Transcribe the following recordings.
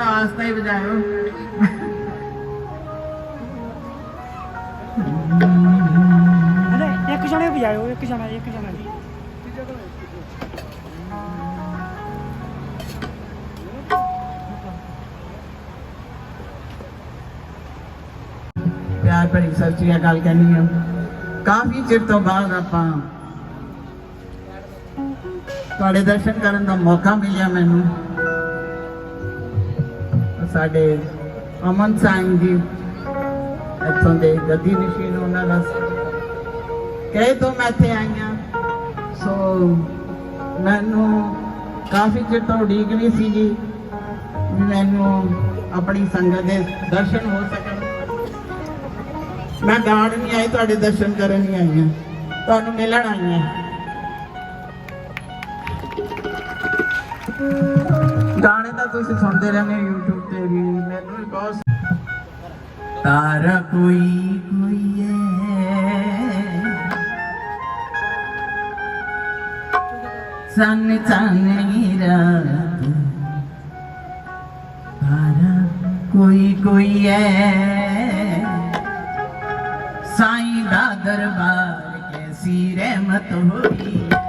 ਥੋੜਾ ਆਸਤਾ ਹੀ ਵਜਾਇਓ। ਅਰੇ ਇੱਕ ਜਣੇ ਵਜਾਇਓ ਇੱਕ ਜਣਾ ਇੱਕ ਜਣਾ ਪਿਆਰ ਭਰੀ ਸਤਿ ਸ੍ਰੀ ਅਕਾਲ ਕਰਨੀ ਆ ਕਾਫੀ ਚਿਰ ਤੋਂ ਬਾਅਦ ਆਪਾਂ ਤੁਹਾਡੇ ਦਰਸ਼ਨ ਕਰਨ ਦਾ ਮੌਕਾ ਮਿਲਿਆ ਮੈਨੂੰ। ਸਾਡੇ ਅਮਨ ਸਿੰਘ ਜੀ, ਇੱਥੋਂ ਦੇ ਗੱਦੀ ਨਸ਼ੀਨ ਉਹਨਾਂ ਦਾ ਕਹੇ ਤੋਂ ਮੈਂ ਇੱਥੇ ਆਈਆਂ ਸੋ ਮੈਨੂੰ ਕਾਫੀ ਚਿਰ ਤੋਂ ਉਡੀਕ ਵੀ ਸੀਗੀ ਵੀ ਮੈਨੂੰ ਆਪਣੀ ਸੰਗਤ ਦੇ ਦਰਸ਼ਨ ਹੋ ਸਕਣ। ਮੈਂ ਗਾਣ ਨਹੀਂ ਆਈ, ਤੁਹਾਡੇ ਦਰਸ਼ਨ ਕਰਨ ਨਹੀਂ ਆਈ ਹਾਂ। ਤੁਹਾਨੂੰ ਮਿਲਣ ਆਈ ਹਾਂ। ਗਾਣੇ ਤਾਂ ਤੁਸੀਂ ਸੁਣਦੇ ਰਹਿੰਦੇ ਹੋ YouTube तारा कोई कोई है। सन चन गिरा तारा कोई कोई है। साईं दा दरबार कैसी रहमत होगी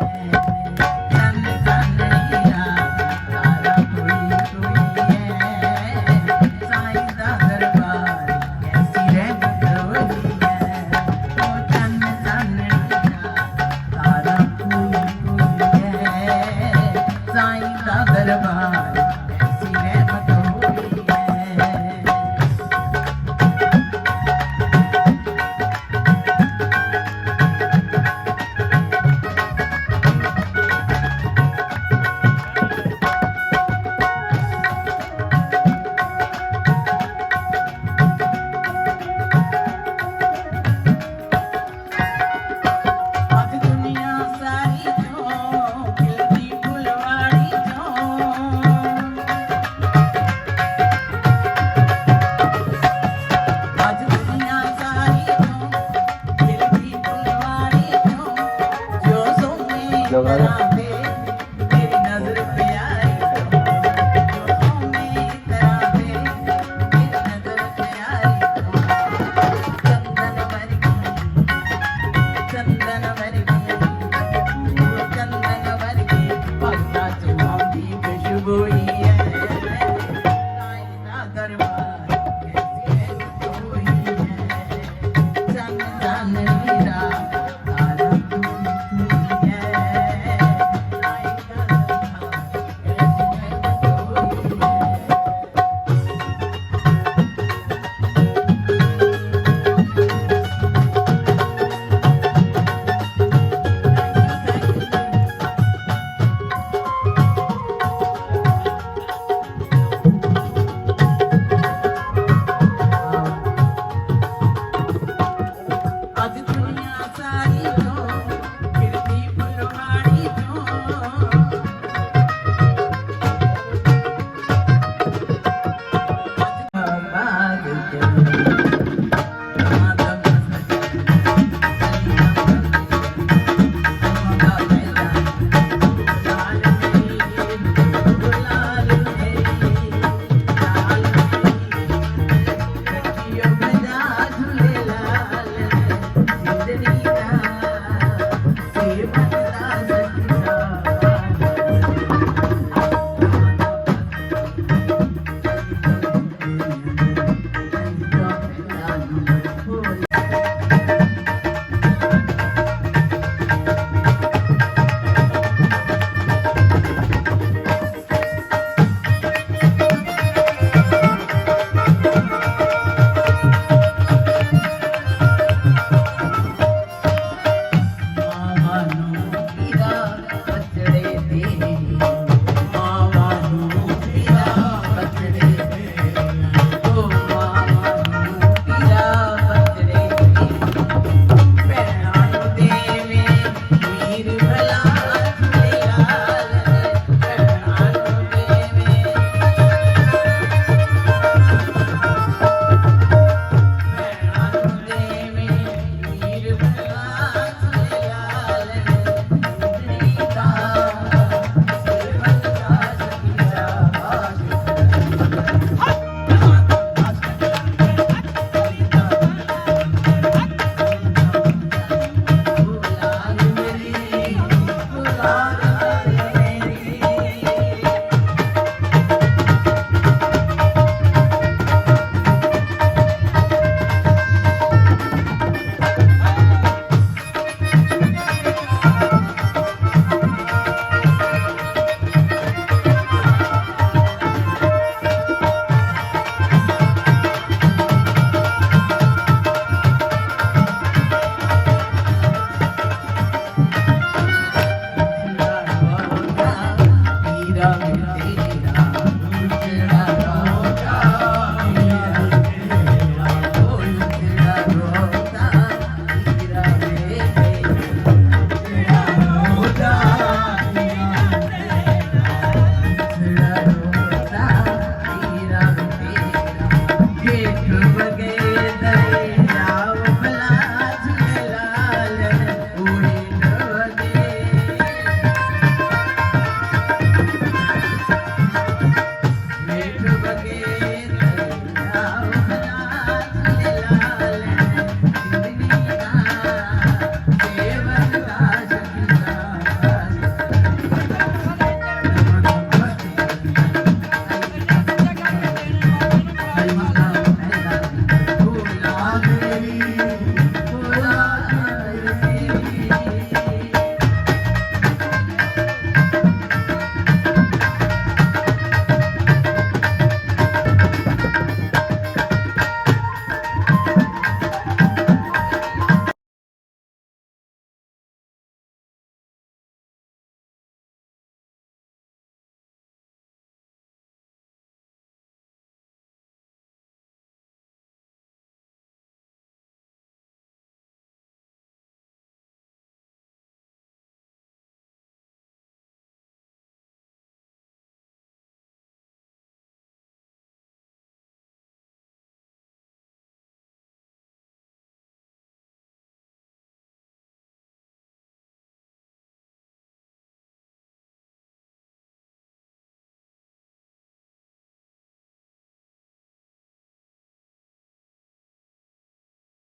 Yeah.